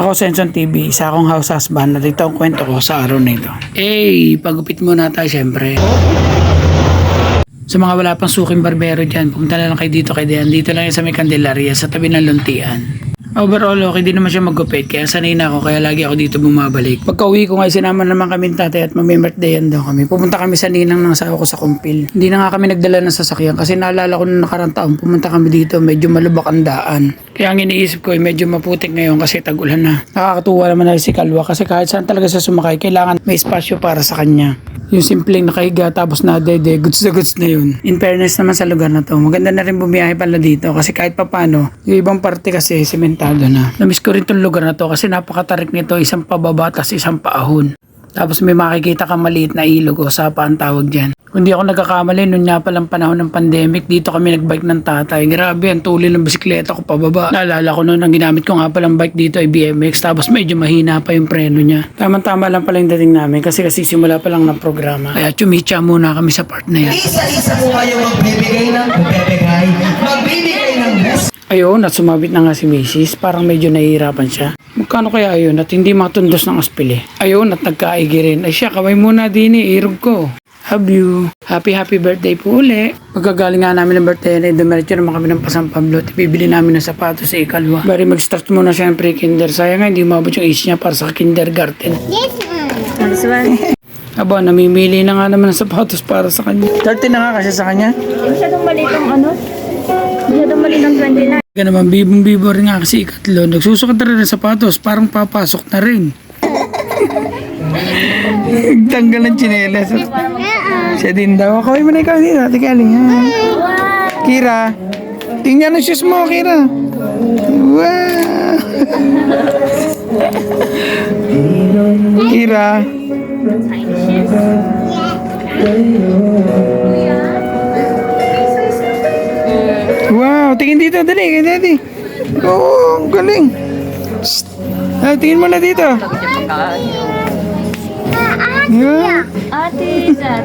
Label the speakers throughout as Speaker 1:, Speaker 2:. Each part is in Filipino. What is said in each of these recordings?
Speaker 1: Ako, Senson TV, isa akong house husband at ito ang kwento ko sa araw na ito. Eh, pagupit muna tayo syempre. Sa mga wala pang suking barbero dyan, pumunta na lang kayo dito kay Dean. Dito lang yan sa may Candelaria, sa tabi ng Luntian. Overall, okay din naman siya maggupit, kaya sanay na ako, kaya lagi ako dito bumabalik. Pagka uwi ko nga, sinama naman kami tatay at mamimbirthdayan daw kami. Pumunta kami sa ninang ng asawa ko sa Kumpil. Hindi na nga kami nagdala ng sasakyan kasi naalala ko nung nakarang taon, pumunta kami dito, medyo malubak ang daan. Kaya ang iniisip ko ay medyo maputik ngayon kasi tag-ulan na. Nakakatuwa naman na si Kalwa kasi kahit saan talaga siya sumakay, kailangan may espasyo para sa kanya. Yung simpleng nakahiga tapos na dede, goods na goods na yun. In fairness naman sa lugar na to, maganda na rin bumiyahe pala dito kasi kahit papano, yung ibang parte kasi sementado na. Namiss ko rin tong lugar na to kasi napakatarik nito, isang pababa tas isang paahon. Tapos may makikita ka maliit na ilog o sapa ang tawag dyan. Kung di ako nagkakamali, noon nga palang panahon ng pandemic, dito kami nagbike ng tatay. Grabe, ang tuloy ng bisikleta ko pababa. Naalala ko noon, ang ginamit ko nga palang bike dito ay BMX, tapos medyo mahina pa yung preno niya. Tama-tama lang pala yung dating namin kasi kasi simula pa lang ng programa. Kaya chumicha muna kami sa part na yan.
Speaker 2: Isa-isa po kayo magbibigay ng magbibigay, magbibigay ng bus.
Speaker 1: Ayun, at sumabit na nga si Mrs. Parang medyo nahihirapan siya. Magkano kaya ayun at hindi matundos ng aspili? Ayun, at nagkaigi rin. Ay siya, kaway muna din eh, irog ko. Love you. Happy, happy birthday po uli. Pagkagaling nga namin ng birthday na dumiretso naman kami ng Pasang Pablo at bibili namin ng sapatos sa ikalwa. Bari mag-start muna siyempre kinder. Sayang nga, hindi umabot yung age niya para sa kindergarten.
Speaker 3: This one.
Speaker 1: Aba, namimili na nga naman ng sapatos para sa kanya. 30 na nga kasi sa kanya.
Speaker 3: Masyadong maliit ang ano? Maliit ang 29.
Speaker 1: Kaya naman, bibong-bibo rin nga kasi ikatlo. Nagsusukat na rin ng sapatos, parang papasok na rin. Tanggal ng tsinelas. Siya din daw. Kaway mo na ikaw dito. Ate Kaling. ha? Kira. Tingnan ang shoes mo, Kira. Wow. Kira. Wow, dito, dali, kay daddy. Oo, ang galing. Shh. Ah, tingin mo na dito. Yeah.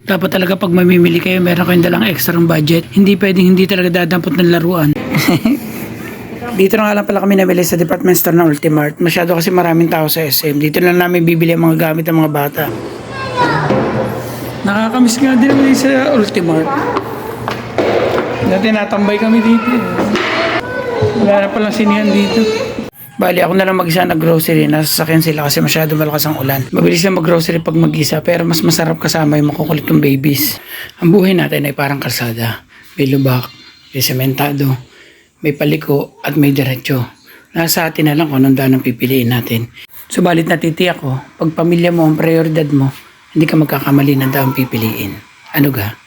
Speaker 1: Dapat talaga pag mamimili kayo, meron kayong dalang extra budget. Hindi pwedeng hindi talaga dadampot ng laruan. Dito na nga lang pala kami nabili sa department store ng Ultimart. Masyado kasi maraming tao sa SM. Dito lang namin bibili ang mga gamit ng mga bata. Nakakamiss nga din naman sa Ultimart. Dati natambay kami dito. Wala na palang sinihan dito. Bali, ako na lang mag-isa nag-grocery. Nasasakyan sila kasi masyado malakas ang ulan. Mabilis na mag-grocery pag mag-isa pero mas masarap kasama yung makukulit ng babies. Ang buhay natin ay parang kalsada. May lubak, may sementado, may paliko at may diretso. Nasa atin na lang kung anong daan ang pipiliin natin. Subalit natitiyak ko, pag pamilya mo ang prioridad mo, hindi ka magkakamali ng daan pipiliin. Ano ga?